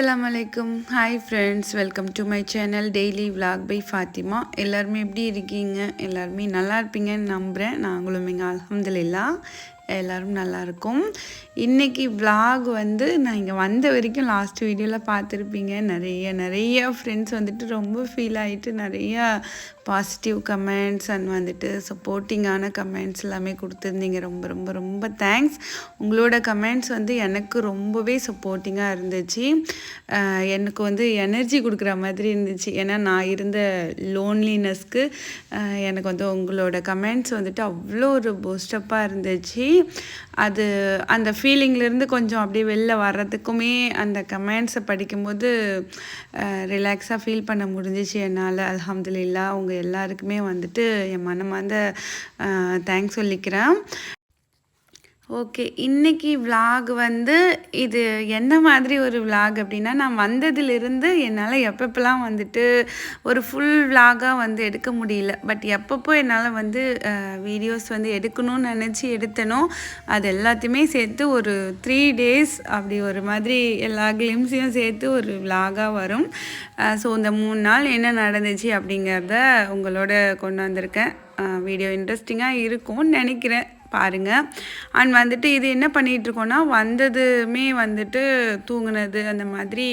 அஸ்லாம் வலைக்கும் hi friends welcome to my channel daily vlog by Fatima எல்லாருமே எப்படி இருக்கீங்க? எல்லாருமே நல்லா இருப்பீங்கன்னு நம்புகிறேன் நாங்களும் இங்கே அலமதுல்லா எல்லாரும் நல்லாயிருக்கும் இன்றைக்கி vlog வந்து நான் இங்கே வந்த வரைக்கும் லாஸ்ட் வீடியோவில் பார்த்துருப்பீங்க. நிறைய நிறைய ஃப்ரெண்ட்ஸ் வந்துட்டு ரொம்ப ஃபீல் ஆகிட்டு நிறைய பாசிட்டிவ் கமெண்ட்ஸ் அண்ட் வந்துட்டு சப்போர்ட்டிங்கான கமெண்ட்ஸ் எல்லாமே கொடுத்துருந்தீங்க. ரொம்ப ரொம்ப ரொம்ப தேங்க்ஸ் உங்களோட கமெண்ட்ஸ் வந்து எனக்கு ரொம்பவே சப்போர்ட்டிங்காக இருந்துச்சு. எனக்கு வந்து எனர்ஜி கொடுக்குற மாதிரி இருந்துச்சு. ஏன்னா நான் இருந்த லோன்லினஸ்க்கு எனக்கு வந்து உங்களோட கமெண்ட்ஸ் வந்துட்டு அவ்வளோ ஒரு பூஸ்டப்பாக இருந்துச்சு. அது அந்த ஃபீலிங்லேருந்து கொஞ்சம் அப்படியே வெளில வர்றதுக்குமே அந்த கமெண்ட்ஸை படிக்கும்போது ரிலாக்ஸாக ஃபீல் பண்ண முடிஞ்சிச்சு என்னால். அல்ஹம்துலில்லா உங்கள் எல்லாருக்குமே வந்துட்டு என் மனமார்ந்த தேங்க்ஸ் சொல்லிக்கிறேன். ஓகே. இன்னைக்கு vlog வந்து இது என்ன மாதிரி ஒரு vlog அப்படின்னா நான் வந்ததிலிருந்து என்னால் எப்பப்பெல்லாம் வந்துட்டு ஒரு ஃபுல் vlog-ஆ வந்து எடுக்க முடியல. பட் எப்பப்போ என்னால் வந்து வீடியோஸ் வந்து எடுக்கணும்னு நினச்சி எடுத்தனோ அது எல்லாத்தையுமே சேர்த்து ஒரு த்ரீ டேஸ் அப்படி ஒரு மாதிரி எல்லா கிளிம்ஸையும் சேர்த்து ஒரு vlog-ஆ வரும். ஸோ இந்த மூணு நாள் என்ன நடந்துச்சு அப்படிங்கிறத உங்களோட கொண்டு வந்திருக்கேன். வீடியோ இன்ட்ரெஸ்டிங்காக இருக்கும்னு நினைக்கிறேன். பாருங்கள் அண்ட் வந்துட்டு இது என்ன பண்ணிகிட்ருக்கோன்னா வந்ததுமே வந்துட்டு தூங்கினது அந்த மாதிரி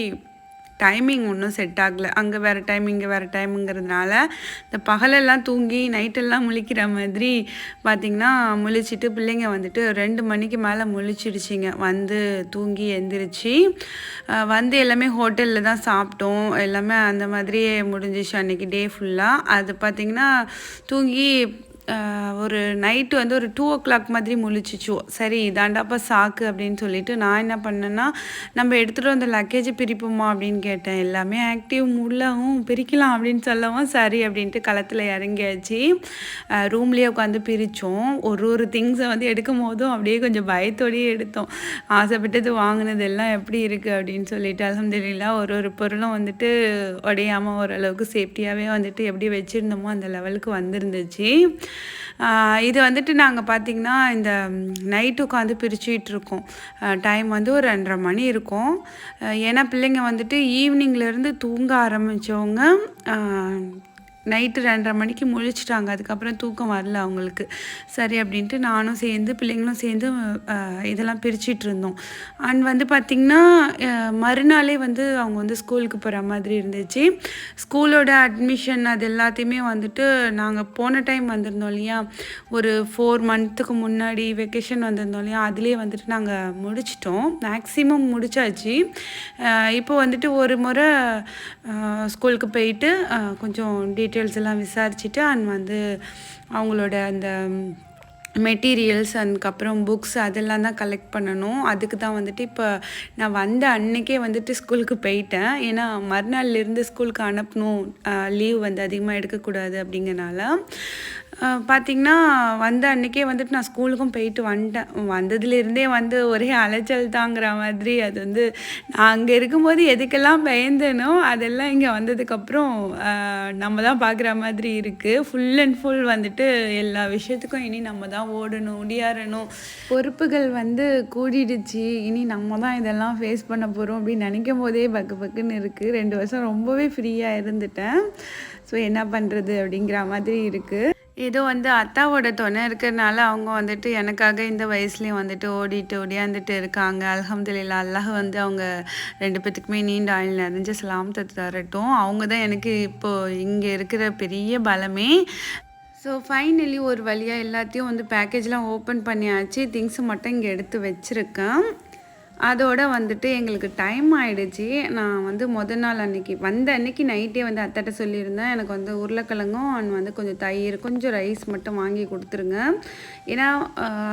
டைமிங் ஒன்றும் செட் ஆகலை. அங்கே வேறு டைம் இங்கே வேறு டைமுங்கிறதுனால இந்த பகலெல்லாம் தூங்கி நைட்டெல்லாம் முழிக்கிற மாதிரி பார்த்திங்கன்னா முழிச்சிட்டு பிள்ளைங்க வந்துட்டு ரெண்டு மணிக்கு மேலே முழிச்சிடுச்சிங்க. வந்து தூங்கி எந்திரிச்சு வந்து எல்லாமே ஹோட்டலில் தான் சாப்பிட்டோம். எல்லாமே அந்த மாதிரியே முடிஞ்சிச்சு அன்றைக்கி டே ஃபுல்லாக அது பார்த்திங்கன்னா தூங்கி ஒரு நைட்டு வந்து ஒரு டூ ஓ கிளாக் மாதிரி முழிச்சிச்சு. சரி இதாண்டாப்பா சாக்கு அப்படின்னு சொல்லிட்டு நான் என்ன பண்ணேன்னா நம்ம எடுத்துகிட்டு வந்த லக்கேஜ் பிரிப்போமா அப்படின்னு கேட்டேன். எல்லாமே ஆக்டிவ் உள்ளவும் பிரிக்கலாம் அப்படின்னு சொல்லவும் சரி அப்படின்ட்டு களத்தில் இறங்கியாச்சு. ரூம்லேயே உட்காந்து பிரித்தோம் ஒரு ஒரு திங்ஸை வந்து எடுக்கும் போதும் அப்படியே கொஞ்சம் பயத்தோடயே எடுத்தோம். ஆசைப்பட்டது வாங்கினது எல்லாம் எப்படி இருக்குது அப்படின்னு சொல்லிட்டு அலமதுல்லா ஒரு ஒரு பொருளும் வந்துட்டு உடையாமல் ஓரளவுக்கு சேஃப்டியாகவே வந்துட்டு எப்படி வச்சுருந்தோமோ அந்த லெவலுக்கு வந்துருந்துச்சு. இது வந்துட்டு நாங்கள் பார்த்திங்கன்னா இந்த நைட்டு உட்காந்து பிரிச்சுட்டு இருக்கோம் டைம் வந்து ஒரு ரெண்டரை மணி இருக்கும். ஏன்னா பிள்ளைங்க வந்துட்டு ஈவினிங்லேருந்து தூங்க ஆரம்பித்தவங்க நைட்டு ரெண்டரை மணிக்கு முழிச்சிட்டாங்க. அதுக்கப்புறம் தூக்கம் வரல அவங்களுக்கு. சரி அப்படின்ட்டு நானும் சேர்ந்து பிள்ளைங்களும் சேர்ந்து இதெல்லாம் பிரிச்சிட்டு இருந்தோம். அண்ட் வந்து பார்த்திங்கன்னா மறுநாளே வந்து அவங்க வந்து ஸ்கூலுக்கு போகிற மாதிரி இருந்துச்சு. ஸ்கூலோட அட்மிஷன் அது எல்லாத்தையுமே வந்துட்டு நாங்கள் போன டைம் வந்திருந்தோம் இல்லையா? ஒரு ஃபோர் மந்த்துக்கு முன்னாடி வெக்கேஷன் வந்திருந்தோம் இல்லையா? அதுலேயே வந்துட்டு நாங்கள் முடிச்சிட்டோம். மேக்ஸிமம் முடிச்சாச்சு. இப்போ வந்துட்டு ஒரு முறை ஸ்கூலுக்கு போயிட்டு கொஞ்சம் டீட்டெயில் டீட்டெயில்ஸ் எல்லாம் விசாரிச்சுட்டு அண்ட் வந்து அவங்களோட அந்த மெட்டீரியல்ஸ் அதுக்கப்புறம் புக்ஸ் அதெல்லாம் தான் கலெக்ட் பண்ணணும். அதுக்கு தான் வந்துட்டு இப்போ நான் வந்த அன்னைக்கே வந்துட்டு ஸ்கூலுக்கு போயிட்டேன். ஏன்னா மறுநாள்லேருந்து ஸ்கூலுக்கு அனுப்பணும் லீவ் வந்து அதிகமாக எடுக்கக்கூடாது அப்படிங்கிறனால. பார்த்திங்கன்னா வந்த அன்னைக்கே வந்துட்டு நான் ஸ்கூலுக்கும் போயிட்டு வந்துட்டேன். வந்ததுலேருந்தே வந்து ஒரே அலைச்சல் தாங்கிற மாதிரி. அது வந்து நான் அங்கே இருக்கும்போது எதுக்கெல்லாம் பயந்தேனோ அதெல்லாம் இங்கே வந்ததுக்கப்புறம் நம்ம தான் பார்க்குற மாதிரி இருக்குது ஃபுல் அண்ட் ஃபுல் வந்துட்டு எல்லா விஷயத்துக்கும் இனி நம்ம தான் ஓடணும் ஒடியாரணும் பொறுப்புகள் வந்து கூடிடுச்சு. இனி நம்ம தான் இதெல்லாம் ஃபேஸ் பண்ண போகிறோம் அப்படின்னு நினைக்கும் போதே பக்கு பக்குன்னு இருக்குது ரெண்டு வருஷம் ரொம்பவே ஃப்ரீயாக இருந்துட்டேன். ஸோ என்ன பண்ணுறது அப்படிங்கிற மாதிரி இருக்குது ஏதோ வந்து அத்தாவோட துணை இருக்கிறனால அவங்க வந்துட்டு எனக்காக இந்த வயசுலேயும் வந்துட்டு ஓடிட்டு ஓடியாந்துட்டு இருக்காங்க. அல்ஹம்துலில்லா அல்லாஹ் வந்து அவங்க ரெண்டு பேத்துக்குமே நீண்ட ஆயுள் நிறைஞ்ச சலாமத்தை தரட்டும். அவங்க தான் எனக்கு இப்போது இங்கே இருக்கிற பெரிய பலமே. ஸோ ஃபைனலி ஒரு வழியாக எல்லாத்தையும் வந்து பேக்கேஜ்லாம் ஓப்பன் பண்ணியாச்சு. திங்ஸ் மட்டும் இங்கே எடுத்து வச்சுருக்கேன். அதோட வந்துட்டு எங்களுக்கு டைம் ஆகிடுச்சு நான் வந்து மொதல் நாள் அன்றைக்கி வந்த அன்னைக்கு நைட்டே வந்து அத்தாட்ட சொல்லியிருந்தேன். எனக்கு வந்து உருளைக்கிழங்கும் அண்ட் வந்து கொஞ்சம் தயிர் கொஞ்சம் ரைஸ் மட்டும் வாங்கி கொடுத்துருங்க. ஏன்னா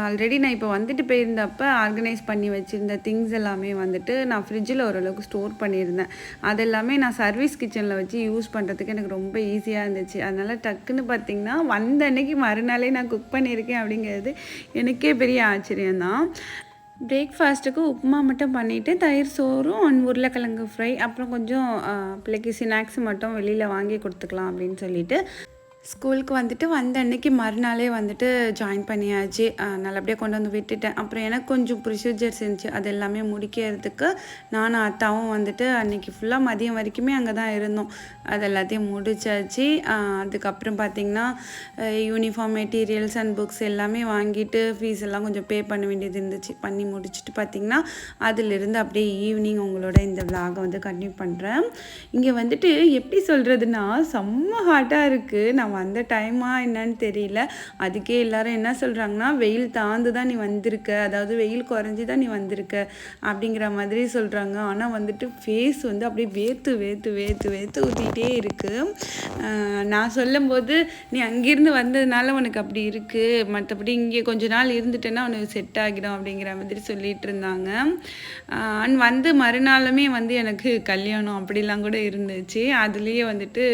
ஆல்ரெடி நான் இப்போ வந்துட்டு போயிருந்தப்ப ஆர்கனைஸ் பண்ணி வச்சுருந்த திங்ஸ் எல்லாமே வந்துட்டு நான் ஃப்ரிட்ஜில் ஓரளவுக்கு ஸ்டோர் பண்ணியிருந்தேன். அதெல்லாமே நான் சர்வீஸ் கிச்சனில் வச்சு யூஸ் பண்ணுறதுக்கு எனக்கு ரொம்ப ஈஸியாக இருந்துச்சு. அதனால் டக்குன்னு பார்த்திங்கன்னா வந்த அன்னைக்கு மறுநாளே நான் குக் பண்ணியிருக்கேன் அப்படிங்கிறது எனக்கே பெரிய ஆச்சரியம்தான். பிரேக்ஃபாஸ்ட்டுக்கு உப்புமா மட்டும் பண்ணிவிட்டு தயிர் சோறும் அண்ட் உருளைக்கிழங்கு ஃப்ரை அப்புறம் கொஞ்சம் பிள்ளைக்கு ஸ்நாக்ஸ் மட்டும் வெளியில் வாங்கி கொடுத்துக்கலாம் அப்படின்னு சொல்லிட்டு ஸ்கூலுக்கு வந்துட்டு வந்த அன்னைக்கு மறுநாளே வந்துட்டு ஜாயின் பண்ணியாச்சு. நல்லபடியாக கொண்டு வந்து விட்டுட்டேன். அப்புறம் எனக்கு கொஞ்சம் ப்ரொசீஜர்ஸ் இருந்துச்சு. அது எல்லாமே முடிக்கிறதுக்கு நானும் அத்தாவும் வந்துட்டு அன்னைக்கு ஃபுல்லாக மதியம் வரைக்குமே அங்கே தான் இருந்தோம். அது எல்லாத்தையும் முடிச்சாச்சு. அதுக்கப்புறம் பார்த்திங்கன்னா யூனிஃபார்ம் மெட்டீரியல்ஸ் அண்ட் புக்ஸ் எல்லாமே வாங்கிட்டு ஃபீஸ் எல்லாம் கொஞ்சம் பே பண்ண வேண்டியது இருந்துச்சு. பண்ணி முடிச்சுட்டு பார்த்திங்கன்னா அதிலிருந்து அப்படியே ஈவினிங் உங்களோட இந்த விலாகை வந்து கண்டினியூ பண்ணுறேன் இங்கே வந்துட்டு எப்படி சொல்கிறதுனா செம்ம ஹாட்டாக இருக்குது நம்ம வந்த டைமா என்னன்னு தெரியல. அதுக்கே எல்லாரும் என்ன சொல்கிறாங்கன்னா வெயில் தாழ்ந்து தான் நீ வந்திருக்க. அதாவது வெயில் குறைஞ்சி தான் நீ வந்திருக்க. அப்படிங்கிற மாதிரி சொல்கிறாங்க ஆனால் வந்துட்டு ஃபேஸ் வந்து அப்படியே வேர்த்து வேர்த்து வேர்த்து வேர்த்து ஊற்றிட்டே இருக்குது நான் சொல்லும்போது நீ அங்கேருந்து வந்ததுனால உனக்கு அப்படி இருக்குது மற்றபடி இங்கே கொஞ்ச நாள் இருந்துட்டேன்னா உனக்கு செட் ஆகிடும். அப்படிங்கிற மாதிரி சொல்லிட்டு இருந்தாங்க. அண்ட் வந்து மறுநாளுமே வந்து எனக்கு கல்யாணம் அப்படிலாம் கூட இருந்துச்சு. அதுலேயே வந்துட்டு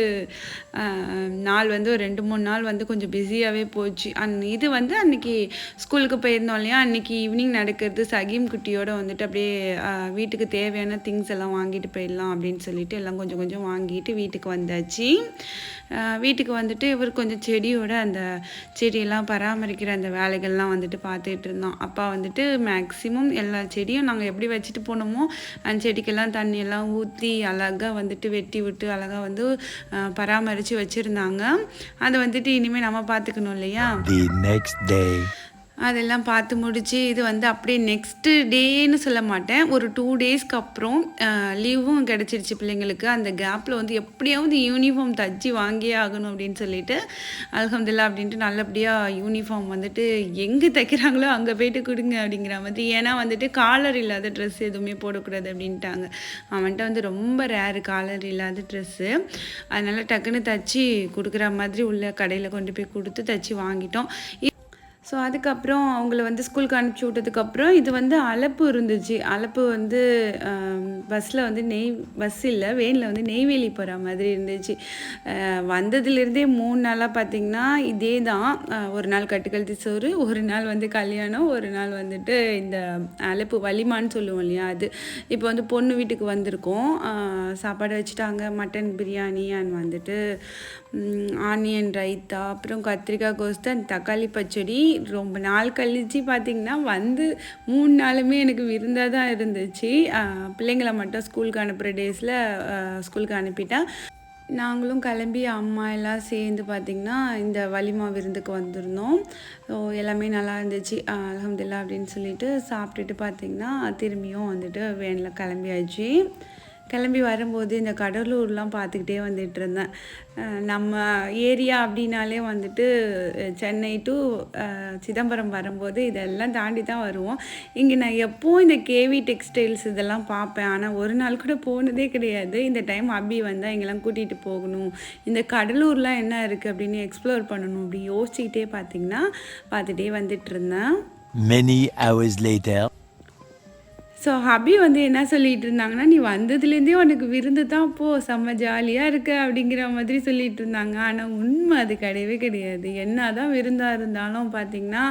நாள் வந்து ஒரு ரெண்டு மூணு நாள் வந்து கொஞ்சம் பிஸியாகவே போச்சு. அண்ட் இது வந்து அன்றைக்கி ஸ்கூலுக்கு போயிருந்தோம் இல்லையா? அன்னைக்கு ஈவினிங் நடக்கிறது சகீம் குட்டியோட வந்துட்டு அப்படியே வீட்டுக்கு தேவையான திங்ஸ் எல்லாம் வாங்கிட்டு போயிடலாம் அப்படின்னு சொல்லிட்டு எல்லாம் கொஞ்சம் கொஞ்சம் வாங்கிட்டு வீட்டுக்கு வந்தாச்சு. வீட்டுக்கு வந்துட்டு இவர் கொஞ்சம் செடியோட அந்த செடியெல்லாம் பராமரிக்கிற அந்த வேலைகள்லாம் வந்துட்டு பார்த்துட்டு இருந்தோம். அப்பா வந்துட்டு மேக்ஸிமம் எல்லா செடியும் நாங்கள் எப்படி வச்சுட்டு போனோமோ அந்த செடிக்கெல்லாம் தண்ணியெல்லாம் ஊற்றி அழகாக வந்துட்டு வெட்டி விட்டு அழகாக வந்து பராமரித்து வச்சுருந்தாங்க. அதை வந்துட்டு இனிமேல் நம்ம பார்த்துக்கணும் இல்லையா? அதெல்லாம் பார்த்து முடித்து இது வந்து அப்படியே நெக்ஸ்ட்டு டேன்னு சொல்ல மாட்டேன். ஒரு டூ டேஸ்க்கு அப்புறம் லீவும் கிடச்சிருச்சு பிள்ளைங்களுக்கு. அந்த கேப்பில் வந்து எப்படியாவது யூனிஃபார்ம் தச்சு வாங்கியே ஆகணும் அப்படின்னு சொல்லிட்டு அலகம்துல்லா அப்படின்ட்டு நல்லபடியாக யூனிஃபார்ம் வந்துட்டு எங்கே தைக்கிறாங்களோ அங்கே போயிட்டு கொடுங்க அப்படிங்கிற மாதிரி. ஏன்னா வந்துட்டு காலர் இல்லாத ட்ரெஸ் எதுவுமே போடக்கூடாது அப்படின்ட்டாங்க. அவன்கிட்ட வந்து ரொம்ப ரேரு காலர் இல்லாத ட்ரெஸ்ஸு அதனால் டக்குன்னு தச்சு கொடுக்குற மாதிரி உள்ள கடையில் கொண்டு போய் கொடுத்து தச்சு வாங்கிட்டோம். ஸோ அதுக்கப்புறம் அவங்கள வந்து ஸ்கூலுக்கு அனுப்பிச்சி விட்டதுக்கப்புறம் இது வந்து அலப்பு இருந்துச்சு. அலப்பு வந்து பஸ்ஸில் வந்து நெய் பஸ் இல்லை வேனில் வந்து நெய்வேலி போகிற மாதிரி இருந்துச்சு. வந்ததுலேருந்தே மூணு நாளாக பார்த்திங்கன்னா இதே தான் ஒரு நாள் கட்டுக்கழுத்தி சோறு ஒரு நாள் வந்து கல்யாணம் ஒரு நாள் வந்துட்டு இந்த அலப்பு வலிமான்னு சொல்லுவோம் இல்லையா அது. இப்போ வந்து பொண்ணு வீட்டுக்கு வந்திருக்கோம். சாப்பாடு வச்சுட்டாங்க. மட்டன் பிரியாணி அண்ட் வந்துட்டு ஆனியன் ரைத்தா அப்புறம் கத்திரிக்காய் கோஸ்து அண்ட் தக்காளி பச்சடி ரொம்ப நாள் கழிச்சு பார்த்திங்கன்னா வந்து மூணு நாளுமே எனக்கு விருந்தாக தான் இருந்துச்சு. பிள்ளைங்களை மட்டும் ஸ்கூலுக்கு அனுப்புகிற டேஸில் ஸ்கூலுக்கு அனுப்பிட்டேன். நாங்களும் கிளம்பி அம்மா எல்லாம் சேர்ந்து பார்த்திங்கன்னா இந்த வலிமா விருந்துக்கு வந்திருந்தோம். ஸோ எல்லாமே நல்லா இருந்துச்சு. அலமதுல்லா அப்படின்னு சொல்லிட்டு சாப்பிட்டுட்டு பார்த்திங்கன்னா திரும்பியும் வந்துட்டு வேனில் கிளம்பியாச்சு. கிளம்பி வரும்போது இந்த கடலூர்லாம் பார்த்துக்கிட்டே வந்துட்டு இருந்தேன் நம்ம ஏரியா அப்படின்னாலே வந்துட்டு சென்னை டு சிதம்பரம் வரும்போது இதெல்லாம் தாண்டி தான் வருவோம். இங்கே நான் எப்போவும் இந்த கேவி டெக்ஸ்டைல்ஸ் இதெல்லாம் பார்ப்பேன். ஆனால் ஒரு நாள் கூட போனதே கிடையாது. இந்த டைம் அபி வந்தால் இங்கெல்லாம் கூட்டிகிட்டு போகணும். இந்த கடலூர்லாம் என்ன இருக்குது அப்படின்னு எக்ஸ்ப்ளோர் பண்ணணும் அப்படி யோசிச்சுக்கிட்டே பார்த்தீங்கன்னா பார்த்துட்டே வந்துட்டு இருந்தேன் Many hours later. So hubby வந்து என்ன சொல்லிட்டு இருந்தாங்கன்னா நீ வந்ததுலேருந்தே உனக்கு விருந்து தான் போ செம்ம ஜாலியாக இருக்க அப்படிங்கிற மாதிரி சொல்லிட்டு இருந்தாங்க. ஆனால் உண்மை அது கிடையவே கிடையாது. என்ன தான் விருந்தாக இருந்தாலும் பார்த்திங்கன்னா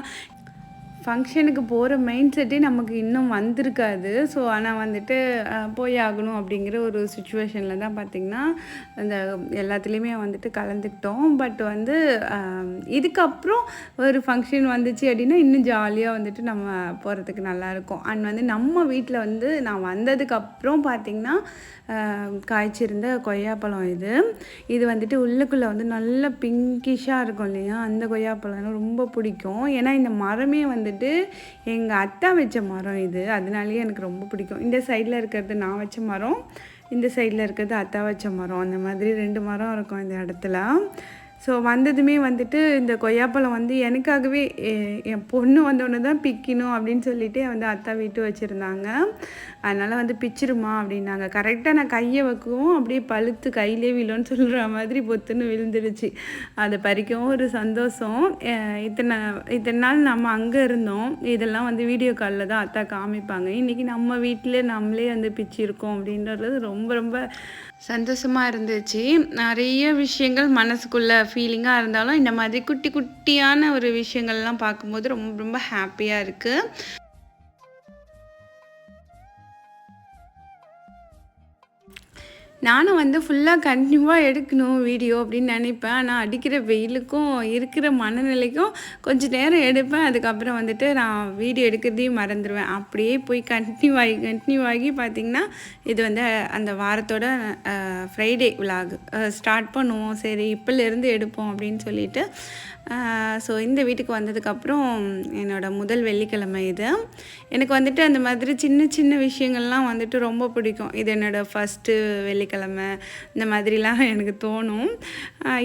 ஃபங்க்ஷனுக்கு போகிற மைண்ட் செட்டே நமக்கு இன்னும் வந்திருக்காது. ஸோ ஆனால் வந்துட்டு போய் ஆகணும் அப்படிங்கிற ஒரு சுச்சுவேஷனில் தான் பார்த்திங்கன்னா அந்த எல்லாத்துலேயுமே வந்துட்டு கலந்துக்கிட்டோம். பட் வந்து இதுக்கப்புறம் ஒரு ஃபங்க்ஷன் வந்துச்சு அப்படின்னா இன்னும் ஜாலியாக வந்துட்டு நம்ம போகிறதுக்கு நல்லாயிருக்கும். அண்ட் வந்து நம்ம வீட்டில் வந்து நான் வந்ததுக்கப்புறம் பார்த்திங்கன்னா காய்ச்சிருந்த கொய்யாப்பழம் இது. இது வந்துட்டு உள்ளுக்குள்ளே வந்து நல்ல பிங்கிஷாக இருக்கும் இல்லையா? அந்த கொய்யாப்பழம் ரொம்ப பிடிக்கும். ஏன்னா இந்த மரமே வந்து வந்துட்டு எங்கள் அத்தா வச்ச மரம் இது. அதனாலேயே எனக்கு ரொம்ப பிடிக்கும். இந்த சைடில் இருக்கிறது நான் வச்ச மரம் இந்த சைடில் இருக்கிறது அத்தா வச்ச மரம். அந்த மாதிரி ரெண்டு மரம் இருக்கும் இந்த இடத்துல. ஸோ வந்ததுமே வந்துட்டு இந்த கொய்யாப்பழம் வந்து எனக்காகவே என் பொண்ணு வந்தோடனே தான் பிக்கணும் அப்படின்னு சொல்லிட்டு வந்து அத்தா வீட்டு வச்சுருந்தாங்க. அதனால் வந்து பிச்சிருமா அப்படின்னாங்க. கரெக்டாக நான் கையை வைக்கவும் அப்படியே பழுத்து கையிலே விழுன்னு சொல்கிற மாதிரி பொத்துன்னு விழுந்துருச்சு அதை பறிக்கவும் ஒரு சந்தோஷம். இத்தனை இத்தனை நாள் நம்ம அங்கே இருந்தோம். இதெல்லாம் வந்து வீடியோ காலில் தான் அத்தா காமிப்பாங்க. இன்றைக்கி நம்ம வீட்டில் நம்மளே வந்து பிச்சிருக்கோம் அப்படின்றது ரொம்ப ரொம்ப சந்தோஷமாக இருந்துச்சு. நிறைய விஷயங்கள் மனசுக்குள்ளே ஃபீலிங்காக இருந்தாலும் இந்த மாதிரி குட்டி குட்டியான ஒரு விஷயங்கள்லாம் பார்க்கும்போது ரொம்ப ரொம்ப ஹாப்பியாக இருக்குது நானும் வந்து ஃபுல்லாக கண்டினியூவாக எடுக்கணும் வீடியோ அப்படின்னு நினைப்பேன். ஆனால் அடிக்கிற வெயிலுக்கும் இருக்கிற மனநிலைக்கும் கொஞ்சம் நேரம் எடுப்பேன். அதுக்கப்புறம் வந்துட்டு நான் வீடியோ எடுக்கிறதையும் மறந்துடுவேன் அப்படியே போய் கண்டினியூ ஆகி கண்டினியூ ஆகி பார்த்திங்கன்னா இது வந்து அந்த வாரத்தோட ஃப்ரைடே விலாக் ஸ்டார்ட் பண்ணுவோம். சரி இப்போலேருந்து எடுப்போம் அப்படின்னு சொல்லிட்டு ஸோ இந்த வீட்டுக்கு வந்ததுக்கப்புறம் என்னோடய முதல் வெள்ளிக்கிழமை இது. எனக்கு வந்துட்டு அந்த மாதிரி சின்ன சின்ன விஷயங்கள்லாம் வந்துட்டு ரொம்ப பிடிக்கும். இது என்னோடய ஃபஸ்ட்டு வெள்ளிக்கிழமை இந்த மாதிரிலாம் எனக்கு தோணும்.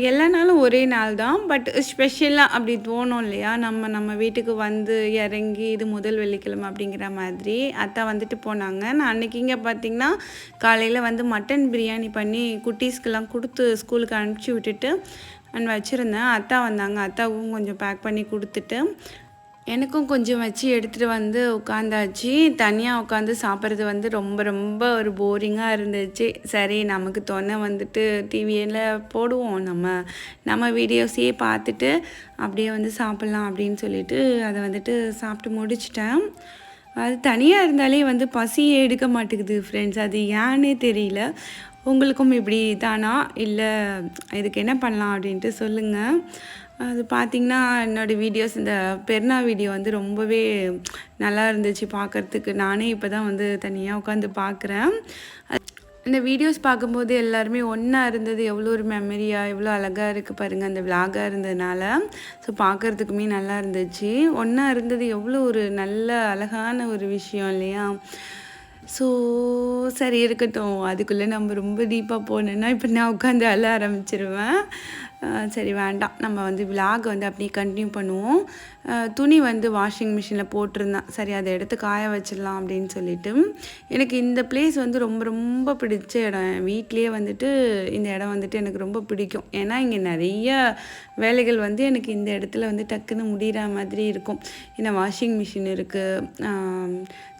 எல்லா நாளும் ஒரே நாள் தான். பட் ஸ்பெஷலாக அப்படி தோணும் இல்லையா? நம்ம நம்ம வீட்டுக்கு வந்து இறங்கி இது முதல் வெள்ளிக்கிழமை அப்படிங்கிற மாதிரி அத்தா வந்துட்டு போனாங்க. நான் அன்றைக்கி இங்கே பார்த்தீங்கன்னா காலையில் வந்து மட்டன் பிரியாணி பண்ணி குட்டீஸ்க்கெல்லாம் கொடுத்து ஸ்கூலுக்கு அனுப்பிச்சி விட்டுட்டு அண்ட் வச்சுருந்தேன். அத்தா வந்தாங்க. அத்தாவும் கொஞ்சம் பேக் பண்ணி கொடுத்துட்டு எனக்கும் கொஞ்சம் வச்சு எடுத்துகிட்டு வந்து உட்காந்தாச்சு தனியாக உட்காந்து சாப்பிட்றது வந்து ரொம்ப ரொம்ப ஒரு போரிங்காக இருந்துச்சு. சரி நமக்கு தொன்னை வந்துட்டு டிவியில் போடுவோம். நம்ம நம்ம வீடியோஸையே பார்த்துட்டு அப்படியே வந்து சாப்பிட்லாம் அப்படின்னு சொல்லிட்டு அதை வந்துட்டு சாப்பிட்டு முடிச்சிட்டேன். அது தனியாக இருந்தாலே வந்து பசியே எடுக்க மாட்டேங்குது ஃப்ரெண்ட்ஸ் அது ஏன்னே தெரியல. உங்களுக்கும் இப்படி தானா இல்லை இதுக்கு என்ன பண்ணலாம் அப்படின்ட்டு சொல்லுங்கள் அது பார்த்திங்கன்னா என்னோடய வீடியோஸ் இந்த பெர்னா வீடியோ வந்து ரொம்பவே நல்லா இருந்துச்சு பார்க்குறதுக்கு நானே இப்போ தான் வந்து தனியாக உட்காந்து பார்க்குறேன் இந்த வீடியோஸ் பார்க்கும்போது எல்லாருமே ஒன்றா இருந்தது. எவ்வளோ ஒரு மெமரியாக எவ்வளோ அழகாக இருக்குது பாருங்கள் அந்த விலாகாக இருந்ததுனால. ஸோ பார்க்குறதுக்குமே நல்லா இருந்துச்சு. ஒன்றா இருந்தது எவ்வளோ ஒரு நல்ல அழகான ஒரு விஷயம் இல்லையா? ஸோ சரி இருக்கட்டும். அதுக்குள்ளே நம்ம ரொம்ப டீப்பாக போனோன்னா இப்போ நான் உட்காந்து அழ ஆரம்பிச்சிருவேன். சரி வேண்டாம். நம்ம வந்து விலாக் வந்து அப்படியே கண்டினியூ பண்ணுவோம். துணி வந்து வாஷிங் மிஷினில் போட்டிருந்தேன். சரி அதை எடுத்து காய வச்சிடலாம் அப்படின்னு சொல்லிட்டு. எனக்கு இந்த பிளேஸ் வந்து ரொம்ப ரொம்ப பிடிச்ச இடம். என் வீட்லேயே வந்துட்டு இந்த இடம் வந்துட்டு எனக்கு ரொம்ப பிடிக்கும். ஏன்னா இங்கே நிறைய வேலைகள் வந்து எனக்கு இந்த இடத்துல வந்து டக்குன்னு முடிகிற மாதிரி இருக்கும். ஏன்னா வாஷிங் மிஷின் இருக்குது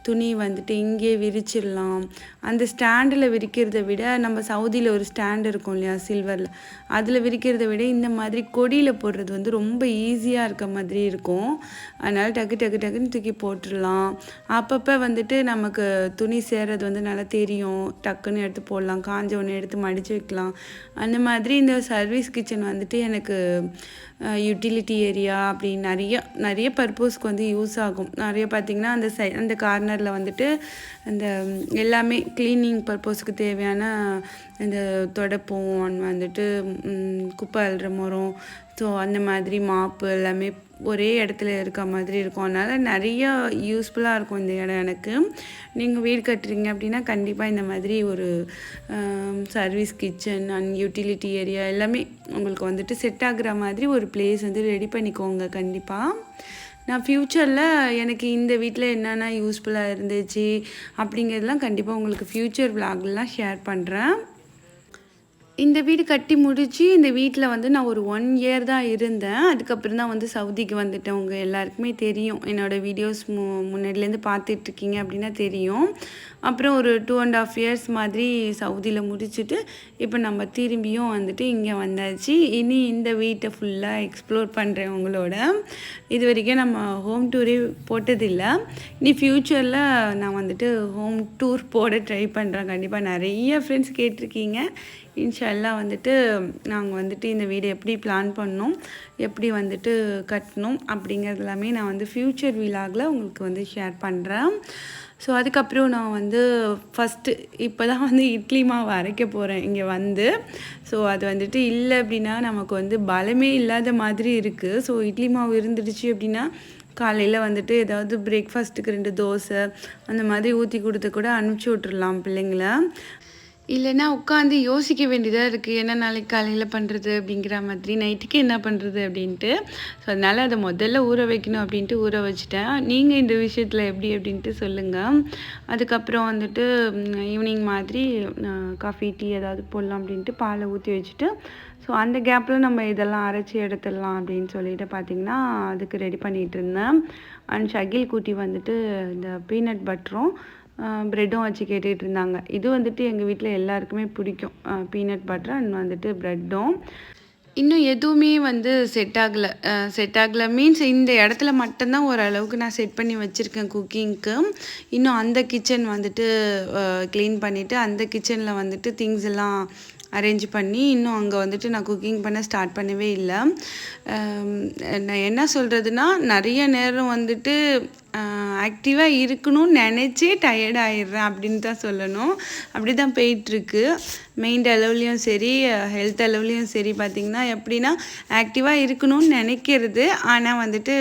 துணி வந்துட்டு இங்கேயே விரிச்சிடலாம். அந்த ஸ்டாண்டில் விரிக்கிறத விட நம்ம சவுதியில் ஒரு ஸ்டாண்ட் இருக்கும் இல்லையா சில்வரில்? அதில் விரிக்கிறத விட இந்த மாதிரி கொடியில் போடுறது வந்து ரொம்ப ஈஸியாக இருக்க மாதிரி இருக்கும். அதனால் டக்கு டக்கு டக்குன்னு தூக்கி போட்டுடலாம். அப்பப்போ வந்துட்டு நமக்கு துணி சேர்றது வந்து நல்லா தெரியும். டக்குன்னு எடுத்து போடலாம். காஞ்ச ஒன்று எடுத்து மடித்து வைக்கலாம். அந்த மாதிரி இந்த சர்வீஸ் கிச்சன் வந்துட்டு எனக்கு யூட்டிலிட்டி ஏரியா அப்படி நிறைய நிறைய பர்பஸ்க்கு வந்து யூஸ் ஆகும். நிறைய பார்த்திங்கன்னா அந்த சை அந்த கார்னரில் வந்துட்டு அந்த எல்லாமே க்ளீனிங் பர்பஸ்க்கு தேவையான இந்த தொடப்பம் வந்துட்டு குப்பை அல்ற மரம் ஸோ அந்த மாதிரி மாப்பு எல்லாமே ஒரே இடத்துல இருக்க மாதிரி இருக்கும். அதனால் நிறைய யூஸ்ஃபுல்லாக இருக்கும் இந்த இடம் எனக்கு. நீங்கள் வீடு கட்டுறீங்க அப்படின்னா கண்டிப்பாக இந்த மாதிரி ஒரு service kitchen and utility area எல்லாமே உங்களுக்கு வந்துட்டு செட் ஆகுற மாதிரி ஒரு பிளேஸ் வந்து ரெடி பண்ணிக்கோங்க கண்டிப்பாக நான் ஃப்யூச்சரில் எனக்கு இந்த வீட்டில் என்னென்ன யூஸ்ஃபுல்லாக இருந்துச்சு அப்படிங்கிறதெல்லாம் கண்டிப்பாக உங்களுக்கு ஃப்யூச்சர் விலாக்லாம் ஷேர் பண்ணுறேன் இந்த வீடு கட்டி முடித்து இந்த வீட்டில் வந்து நான் ஒரு ஒன் இயர் தான் இருந்தேன். அதுக்கப்புறம் தான் வந்து சவுதிக்கு வந்துட்டேன். உங்கள் எல்லாருக்குமே தெரியும். என்னோடய வீடியோஸ் மு முன்னாடிலேருந்து பார்த்துட்ருக்கீங்க அப்படின்னா தெரியும். அப்புறம் ஒரு டூ அண்ட் ஆஃப் இயர்ஸ் மாதிரி சவுதியில் முடிச்சுட்டு இப்போ நம்ம திரும்பியும் வந்துட்டு இங்கே வந்தாச்சு. இனி இந்த வீட்டை ஃபுல்லாக எக்ஸ்ப்ளோர் பண்ணுறேன் உங்களோட. இது வரைக்கும் நம்ம ஹோம் டூரே போட்டதில்லை. இனி ஃப்யூச்சரில் நான் வந்துட்டு ஹோம் டூர் போட ட்ரை பண்ணுறேன் கண்டிப்பாக நிறைய ஃப்ரெண்ட்ஸ் கேட்டிருக்கீங்க. இன்ஷல்லா வந்துட்டு நாங்கள் வந்துட்டு இந்த வீடு எப்படி பிளான் பண்ணோம் எப்படி வந்துட்டு கட்டணும் அப்படிங்கிறது எல்லாமே நான் வந்து ஃப்யூச்சர் வீலாகில் உங்களுக்கு வந்து ஷேர் பண்ணுறேன் ஸோ அதுக்கப்புறம் நான் வந்து ஃபஸ்ட்டு இப்போ தான் வந்து இட்லி மாவு அரைக்க போகிறேன் இங்கே வந்து. ஸோ அது வந்துட்டு இல்லை அப்படின்னா நமக்கு வந்து பலமே இல்லாத மாதிரி இருக்குது ஸோ இட்லி மாவு இருந்துடுச்சு அப்படின்னா காலையில் வந்துட்டு ஏதாவது பிரேக்ஃபாஸ்ட்டுக்கு ரெண்டு தோசை அந்த மாதிரி ஊற்றி கொடுத்து கூட அனுப்பிச்சி விட்றலாம் பிள்ளைங்கள. இல்லைன்னா உட்காந்து யோசிக்க வேண்டியதாக இருக்குது என்ன நாளைக்கு காலையில் பண்ணுறது அப்படிங்கிற மாதிரி நைட்டுக்கு என்ன பண்ணுறது அப்படின்ட்டு. ஸோ அதனால் அதை முதல்ல ஊற வைக்கணும் அப்படின்ட்டு ஊற வச்சுட்டேன். நீங்கள் இந்த விஷயத்தில் எப்படி அப்படின்ட்டு சொல்லுங்கள் அதுக்கப்புறம் வந்துட்டு ஈவினிங் மாதிரி காஃபி டீ ஏதாவது போடலாம் அப்படின்ட்டு பாலை ஊற்றி வச்சுட்டு ஸோ அந்த கேப்பில் நம்ம இதெல்லாம் அரைச்சி எடுத்துடலாம் அப்படின்னு சொல்லிட்டு பார்த்திங்கன்னா அதுக்கு ரெடி பண்ணிகிட்டு இருந்தேன். அண்ட் ஷகில் கூட்டி வந்துட்டு இந்த பீனட் பட்டரும் ப்ரெட்டும் வச்சு கேட்டுகிட்டு இருந்தாங்க. இது வந்துட்டு எங்கள் வீட்டில் எல்லாருக்குமே பிடிக்கும். பீனட் பட்டர் அண்ட் வந்துட்டு ப்ரெட்டும் இன்னும் எதுவுமே வந்து செட் ஆகலை. செட் ஆகலை. மீன்ஸ் இந்த இடத்துல மட்டும்தான் ஓரளவுக்கு நான் செட் பண்ணி வச்சுருக்கேன் குக்கிங்க்கு இன்னும் அந்த கிச்சன் வந்துட்டு க்ளீன் பண்ணிவிட்டு அந்த கிச்சனில் வந்துட்டு திங்ஸ் எல்லாம் அரேஞ்ச் பண்ணி இன்னும் அங்கே வந்துட்டு நான் குக்கிங் பண்ண ஸ்டார்ட் பண்ணவே இல்லை. நான் என்ன சொல்கிறதுனா நிறைய நேரம் வந்துட்டு ஆக்டிவாக இருக்கணும்னு நினச்சே டயர்ட் ஆயிடுறேன் அப்படின்னு தான் சொல்லணும். அப்படி தான் போயிட்டுருக்கு. மெயின் அளவுலேயும் சரி ஹெல்த் அளவுலேயும் சரி பார்த்திங்கன்னா எப்படின்னா ஆக்டிவாக இருக்கணும்னு நினைக்கிறது ஆனால் வந்துட்டு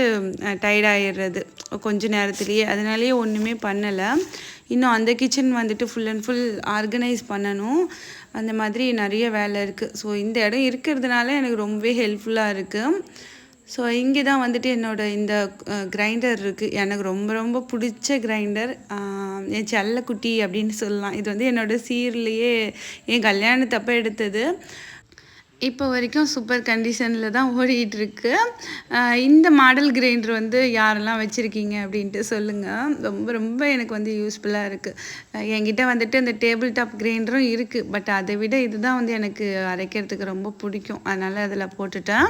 டயர்ட் ஆயிடுறது. கொஞ்ச நேரத்துலேயே. அதனாலேயே ஒன்றுமே பண்ணலை. இன்னும் அந்த கிச்சன் வந்துட்டு ஃபுல் அண்ட் ஃபுல் ஆர்கனைஸ் பண்ணணும். அந்த மாதிரி நிறைய வேலை இருக்குது ஸோ இந்த இடம் இருக்கிறதுனால எனக்கு ரொம்பவே ஹெல்ப்ஃபுல்லாக இருக்குது ஸோ இங்கே தான் வந்துட்டு என்னோடய இந்த கிரைண்டர் இருக்குது எனக்கு ரொம்ப ரொம்ப பிடிச்ச கிரைண்டர் என் செல்லக்குட்டி அப்படின்னு சொல்லலாம். இது வந்து என்னோடய சீர்லேயே என் கல்யாணத்தப்போ எடுத்தது. இப்போ வரைக்கும் சூப்பர் கண்டிஷனில் தான் ஓடிட்டுருக்கு இந்த மாடல் கிரைண்டர் வந்து யாரெல்லாம் வச்சுருக்கீங்க அப்படின்ட்டு சொல்லுங்கள் ரொம்ப ரொம்ப எனக்கு வந்து யூஸ்ஃபுல்லாக இருக்குது என்கிட்ட வந்துட்டு இந்த டேபிள் டாப் கிரைண்டரும் இருக்குது பட் அதை விட இதுதான் வந்து எனக்கு அரைக்கிறதுக்கு ரொம்ப பிடிக்கும். அதனால் அதில் போட்டுட்டேன்.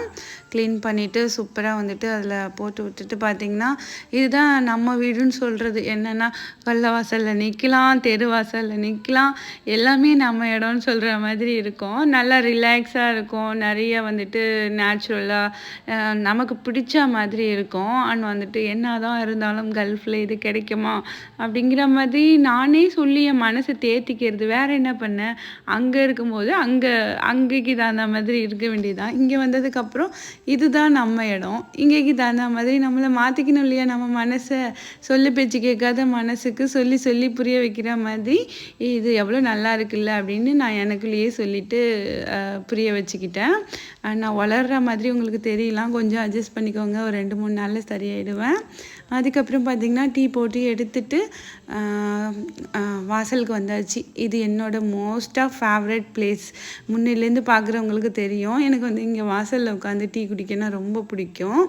க்ளீன் பண்ணிவிட்டு சூப்பராக வந்துட்டு அதில் போட்டு விட்டுட்டு பார்த்திங்கன்னா இதுதான் நம்ம வீடுன்னு சொல்கிறது என்னென்னா கொல்ல வாசலில் நிற்கலாம் தெரு வாசலில் நிற்கலாம் எல்லாமே நம்ம இடம்னு சொல்கிற மாதிரி இருக்கும். நல்லா ரிலாக்ஸாக இருக்கும். நிறைய வந்துட்டு நேச்சுரலாக நமக்கு பிடிச்ச மாதிரி இருக்கும். அண்ட் வந்துட்டு என்ன தான் இருந்தாலும் கல்ஃபில் இது கிடைக்குமா அப்படிங்கிற மாதிரி நானே சொல்லி என் மனசை தேத்திக்கிறது. வேறு என்ன பண்ணேன் அங்கே இருக்கும்போது அங்கே அங்கேக்கு தகுந்த மாதிரி இருக்க வேண்டியதுதான். இங்கே வந்ததுக்கப்புறம் இதுதான் நம்ம இடம். இங்கேக்கு தகுந்த மாதிரி நம்மளை மாற்றிக்கணும் இல்லையா? நம்ம மனசை சொல்லி பேச்சு கேட்காத மனசுக்கு சொல்லி சொல்லி புரிய வைக்கிற மாதிரி இது எவ்வளோ நல்லா இருக்குல்ல அப்படின்னு நான் எனக்குள்ளேயே சொல்லிட்டு புரிய வச்சுக்கிட்டேன். நான் வளர்கிற மாதிரி உங்களுக்கு தெரியலாம். கொஞ்சம் அட்ஜஸ்ட் பண்ணிக்கோங்க. ஒரு ரெண்டு மூணு நாளில் சரியாயிடுவேன். அதுக்கப்புறம் பார்த்திங்கன்னா டீ போட்டு எடுத்துட்டு வாசலுக்கு வந்தாச்சு. இது என்னோடய மோஸ்ட் ஆஃப் ஃபேவரட் பிளேஸ் முன்னிலேருந்து பார்க்குறவங்களுக்கு தெரியும். எனக்கு வந்து இங்கே வாசலில் உட்காந்து டீ குடிக்கணும் ரொம்ப பிடிக்கும்.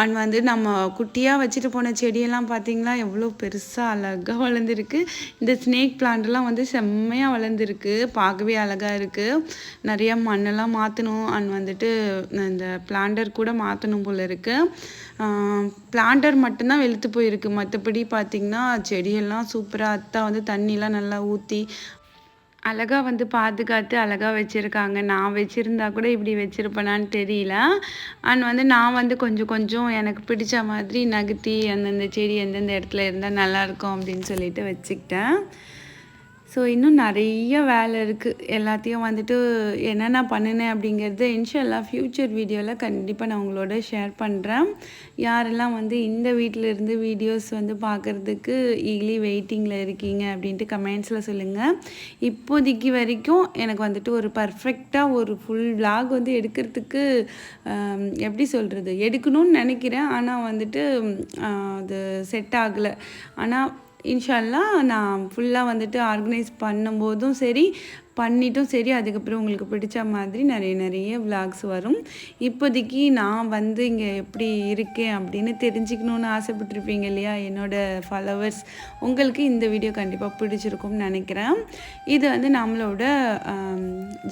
அண்ட் வந்து நம்ம குட்டியாக வச்சுட்டு போன செடியெல்லாம் பார்த்திங்களா எவ்வளோ பெருசாக அழகாக வளர்ந்துருக்கு. இந்த ஸ்னேக் பிளான்ட்லாம் வந்து செம்மையாக வளர்ந்துருக்கு. பார்க்கவே அழகாக இருக்குது நிறையா மண்ணெல்லாம் மாற்றணும் அண்ட் வந்துட்டு இந்த பிளான்டர் கூட மாற்றணும் போல் இருக்குது பிளான்டர் மட்டும்தான் வெளுத்து போயிருக்கு. மற்றபடி பார்த்திங்கன்னா செடியெல்லாம் சூப்பராக அத்தா வந்து தண்ணிலாம் நல்லா ஊற்றி அழகாக வந்து பாதுகாத்து அழகாக வச்சுருக்காங்க. நான் வச்சுருந்தா கூட இப்படி வச்சுருப்பேனான்னு தெரியல. அண்ட் வந்து நான் வந்து கொஞ்சம் கொஞ்சம் எனக்கு பிடிச்ச மாதிரி நகர்த்தி அந்தந்த செடி எந்தெந்த இடத்துல இருந்தால் நல்லாயிருக்கும் அப்படின்னு சொல்லிட்டு வச்சுக்கிட்டேன். ஸோ இன்னும் நிறைய வேலை இருக்குது எல்லாத்தையும் வந்துட்டு என்னென்ன பண்ணினேன் அப்படிங்கிறது இன்ஷல்லா ஃப்யூச்சர் வீடியோவில் கண்டிப்பாக நான் உங்களோட ஷேர் பண்ணுறேன் யாரெல்லாம் வந்து இந்த வீட்டில் இருந்து வீடியோஸ் வந்து பார்க்குறதுக்கு ஈலி வெயிட்டிங்கில் இருக்கீங்க அப்படின்ட்டு கமெண்ட்ஸில் சொல்லுங்கள் இப்போதைக்கு வரைக்கும் எனக்கு வந்துட்டு ஒரு பர்ஃபெக்டாக ஒரு ஃபுல் விளாக் வந்து எடுக்கிறதுக்கு எப்படி சொல்கிறது எடுக்கணும்னு நினைக்கிறேன். ஆனால் வந்துட்டு அது செட் ஆகலை. ஆனால் இன்ஷால்லா நான் ஃபுல்லாக வந்துட்டு ஆர்கனைஸ் பண்ணும்போதும் சரி பண்ணிட்டும் சரி அதுக்கப்புறம் உங்களுக்கு பிடிச்ச மாதிரி நிறைய நிறைய விலாக்ஸ் வரும். இப்போதைக்கு நான் வந்து இங்கே எப்படி இருக்கேன் அப்படின்னு தெரிஞ்சுக்கணுன்னு ஆசைப்பட்டிருப்பீங்க இல்லையா? என்னோடய ஃபாலோவர்ஸ் உங்களுக்கு இந்த வீடியோ கண்டிப்பாக பிடிச்சிருக்கும்னு நினைக்கிறேன். இது வந்து நம்மளோட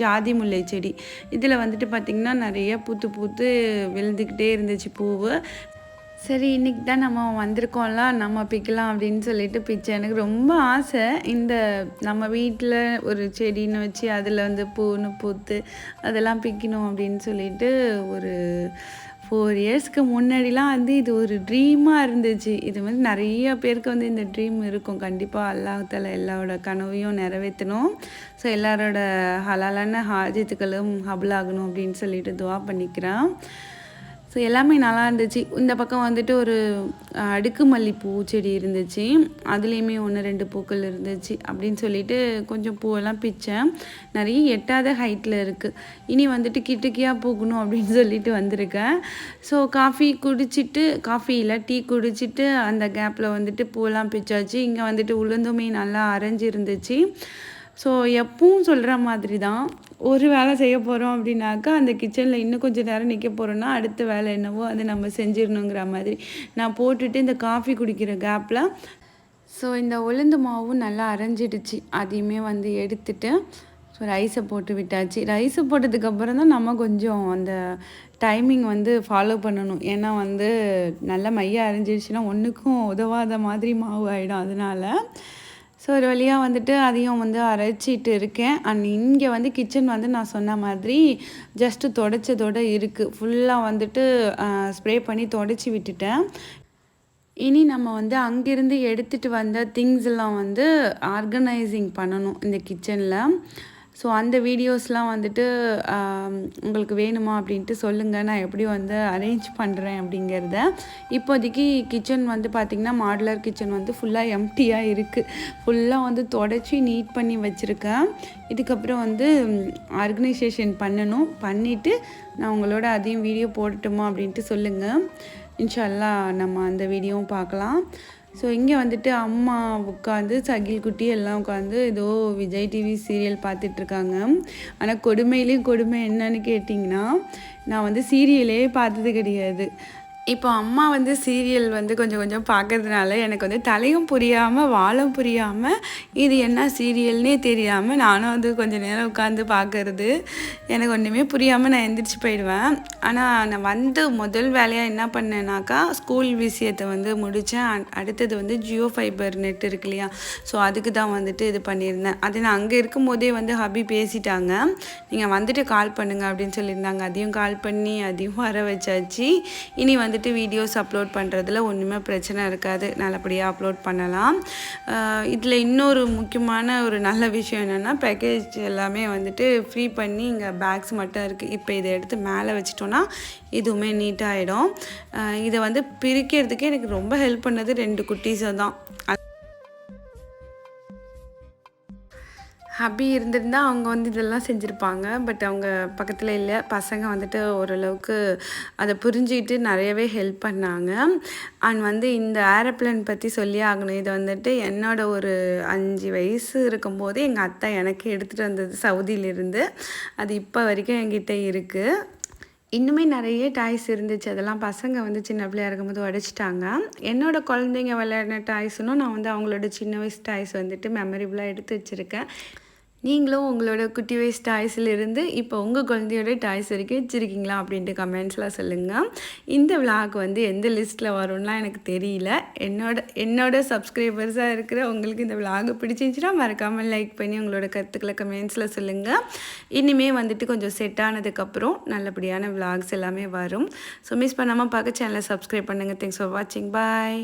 ஜாதி முல்லை செடி. இதில் வந்துட்டு பார்த்திங்கன்னா நிறைய பூத்து பூத்து விழுந்துக்கிட்டே இருந்துச்சு பூவு. சரி இன்றைக்கி தான் நம்ம வந்திருக்கோம்ல நம்ம பிக்கலாம் அப்படின்னு சொல்லிட்டு பிச்சை. எனக்கு ரொம்ப ஆசை. இந்த நம்ம வீட்டில் ஒரு செடின்னு வச்சு அதில் வந்து பூன்னு பூத்து அதெல்லாம் பிக்கணும் அப்படின்னு சொல்லிட்டு ஒரு ஃபோர் இயர்ஸ்க்கு முன்னாடிலாம் வந்து இது ஒரு ட்ரீமாக இருந்துச்சு. இது வந்து நிறைய பேருக்கு வந்து இந்த ட்ரீம் இருக்கும். கண்டிப்பாக அல்லாஹால எல்லாரோட கனவையும் நிறைவேற்றணும் ஸோ எல்லாரோட ஹலாலான ஹாஜத்துக்களும் ஹபலாகணும் அப்படின்னு சொல்லிட்டு துவா பண்ணிக்கிறேன். ஸோ எல்லாமே நல்லா இருந்துச்சு. இந்த பக்கம் வந்துட்டு ஒரு அடுக்கு மல்லிப்பூ செடி இருந்துச்சு. அதுலேயுமே ஒன்று ரெண்டு பூக்கள் இருந்துச்சு அப்படின்னு சொல்லிட்டு கொஞ்சம் பூவெல்லாம் பிச்சேன். நிறைய எட்டாத ஹைட்டில் இருக்குது இனி வந்துட்டு கிட்டக்கியாக போகணும் அப்படின்னு சொல்லிட்டு வந்திருக்கேன். ஸோ காஃபி குடிச்சிட்டு காஃபி இல்லை டீ குடிச்சிட்டு அந்த கேப்பில் வந்துட்டு பூவெல்லாம் பிச்சாச்சு. இங்கே வந்துட்டு உளுந்துமே நல்லா அரைஞ்சிருந்துச்சு. ஸோ எப்பவும் சொல்கிற மாதிரி தான் ஒரு வேலை செய்ய போகிறோம் அப்படின்னாக்கா அந்த கிச்சனில் இன்னும் கொஞ்சம் நேரம் நிற்க போகிறோன்னா அடுத்த வேலை என்னவோ அதை நம்ம செஞ்சிடணுங்கிற மாதிரி. நான் போட்டுட்டு இந்த காஃபி குடிக்கிற கேப்பில் ஸோ இந்த உளுந்து மாவும் நல்லா அரைஞ்சிடுச்சு. அதையுமே வந்து எடுத்துட்டு ஸோ ரைஸை போட்டு விட்டாச்சு. ரைஸை போட்டதுக்கப்புறம் தான் நம்ம கொஞ்சம் அந்த டைமிங் வந்து ஃபாலோ பண்ணணும். ஏன்னா வந்து நல்லா மைய அரைஞ்சிடுச்சுன்னா ஒன்றுக்கும் உதவாத மாதிரி மாவு ஆகிடும் அதனால ஸோ ஒரு வழியாக வந்துட்டு அதையும் வந்து அரைச்சிட்டு இருக்கேன். அண்ட் இங்கே வந்து கிச்சன் வந்து நான் சொன்ன மாதிரி ஜஸ்ட்டு தொடச்சதோடு இருக்குது ஃபுல்லாக வந்துட்டு ஸ்ப்ரே பண்ணி தொடச்சி விட்டுட்டேன். இனி நம்ம வந்து அங்கேருந்து எடுத்துகிட்டு வந்த திங்ஸ் எல்லாம் வந்து ஆர்கனைசிங் பண்ணணும் இந்த கிச்சனில் ஸோ அந்த வீடியோஸ்லாம் வந்துட்டு உங்களுக்கு வேணுமா அப்படின்ட்டு சொல்லுங்கள் நான் எப்படி வந்து அரேஞ்ச் பண்ணுறேன் அப்படிங்கிறத. இப்போதைக்கு கிச்சன் வந்து பார்த்திங்கன்னா மாடுலர் கிச்சன் வந்து ஃபுல்லாக எம்டியாக இருக்குது ஃபுல்லாக வந்து தொடச்சி நீட் பண்ணி வச்சுருக்கேன். இதுக்கப்புறம் வந்து ஆர்கனைசேஷன் பண்ணணும். பண்ணிவிட்டு நான் உங்களோட அதையும் வீடியோ போடட்டுமா அப்படின்ட்டு சொல்லுங்கள் இன்ஷால்லா நம்ம அந்த வீடியோவும் பார்க்கலாம். ஸோ இங்கே வந்துட்டு அம்மா உட்காந்து சகில் குட்டி எல்லாம் உட்காந்து ஏதோ விஜய் டிவி சீரியல் பார்த்துட்ருக்காங்க. ஆனால் கொடுமையிலேயும் கொடுமை என்னன்னு கேட்டிங்கன்னா நான் வந்து சீரியலே பார்த்தது கிடையாது. இப்போ அம்மா வந்து சீரியல் வந்து கொஞ்சம் கொஞ்சம் பார்க்கறதுனால எனக்கு வந்து தலையும் புரியாமல் வாழும் புரியாமல் இது என்ன சீரியல்னே தெரியாமல் நானும் வந்து கொஞ்சம் நேரம் உட்காந்து பார்க்கறது எனக்கு ஒன்றுமே புரியாமல் நான் எந்திரிச்சு போயிடுவேன். ஆனால் நான் வந்து முதல் வேலையாக என்ன பண்ணேனாக்கா ஸ்கூல் விஷயத்தை வந்து முடித்தேன் அடுத்தது வந்து ஜியோ ஃபைபர் நெட் இருக்கு இல்லையா? ஸோ அதுக்கு தான் வந்துட்டு இது பண்ணியிருந்தேன். அது நான் அங்கே இருக்கும்போதே வந்து ஹபி பேசிட்டாங்க. நீங்கள் வந்துட்டு கால் பண்ணுங்க அப்படின்னு சொல்லியிருந்தாங்க. அதையும் கால் பண்ணி அதையும் வர வச்சாச்சு. இனி வந்துட்டு வீடியோஸ் அப்லோட் பண்ணுறதுல ஒன்றுமே பிரச்சனை இருக்காது. நல்லபடியாக அப்லோட் பண்ணலாம். இதில் இன்னொரு முக்கியமான ஒரு நல்ல விஷயம் என்னென்னா பேக்கேஜ் எல்லாமே வந்துட்டு ஃப்ரீ பண்ணி இங்கே பேக்ஸ் மட்டும் இருக்குது இப்போ இதை எடுத்து மேலே வச்சிட்டோன்னா இதுவுமே நீட்டாகிடும் இதை வந்து பிரிக்கிறதுக்கு எனக்கு ரொம்ப ஹெல்ப் பண்ணது ரெண்டு குட்டீஸை தான். ஹபி இருந்திருந்தா அவங்க வந்து இதெல்லாம் செஞ்சுருப்பாங்க. பட் அவங்க பக்கத்தில் இல்லை. பசங்க வந்துட்டு ஓரளவுக்கு அதை புரிஞ்சுக்கிட்டு நிறையவே ஹெல்ப் பண்ணாங்க. அண்ட் வந்து இந்த ஏரோப்ளேன் பற்றி சொல்லி ஆகணும். இது வந்துட்டு என்னோட ஒரு அஞ்சு வயசு இருக்கும்போது எங்கள் அத்தை எனக்கு எடுத்துகிட்டு வந்தது சவுதியிலிருந்து. அது இப்போ வரைக்கும் என்கிட்ட இருக்குது இன்னுமே நிறைய டாய்ஸ் இருந்துச்சு. அதெல்லாம் பசங்க வந்து சின்ன பிள்ளையா இருக்கும்போது உடைச்சிட்டாங்க. என்னோட குழந்தைங்க விளையாடின டாய்ஸ்னும் நான் வந்து அவங்களோட சின்ன வயசு டாய்ஸ் வந்துட்டு மெமரிபுளாக எடுத்து வச்சுருக்கேன். நீங்களும் உங்களோட குட்டி வயசு டாய்ஸில் இருந்து இப்போ உங்கள் குழந்தையோட டாய்ஸ் வரைக்கும் வச்சுருக்கீங்களா அப்படின்ட்டு கமெண்ட்ஸில் சொல்லுங்கள் இந்த விளாக் வந்து எந்த லிஸ்ட்டில் வரும்லாம் எனக்கு தெரியல. என்னோட என்னோட சப்ஸ்கிரைபர்ஸாக இருக்கிற உங்களுக்கு இந்த விளாக் பிடிச்சிருந்துச்சுன்னா மறக்காமல் லைக் பண்ணி உங்களோட கருத்துக்களை கமெண்ட்ஸில் சொல்லுங்கள் இனிமே வந்துட்டு கொஞ்சம் செட் ஆனதுக்கப்புறம் நல்லபடியான விளாக்ஸ் எல்லாமே வரும். ஸோ மிஸ் பண்ணாமல் பார்க்க சேனலை சப்ஸ்கிரைப் பண்ணுங்கள் தேங்க்ஸ் ஃபார் வாட்சிங் பாய்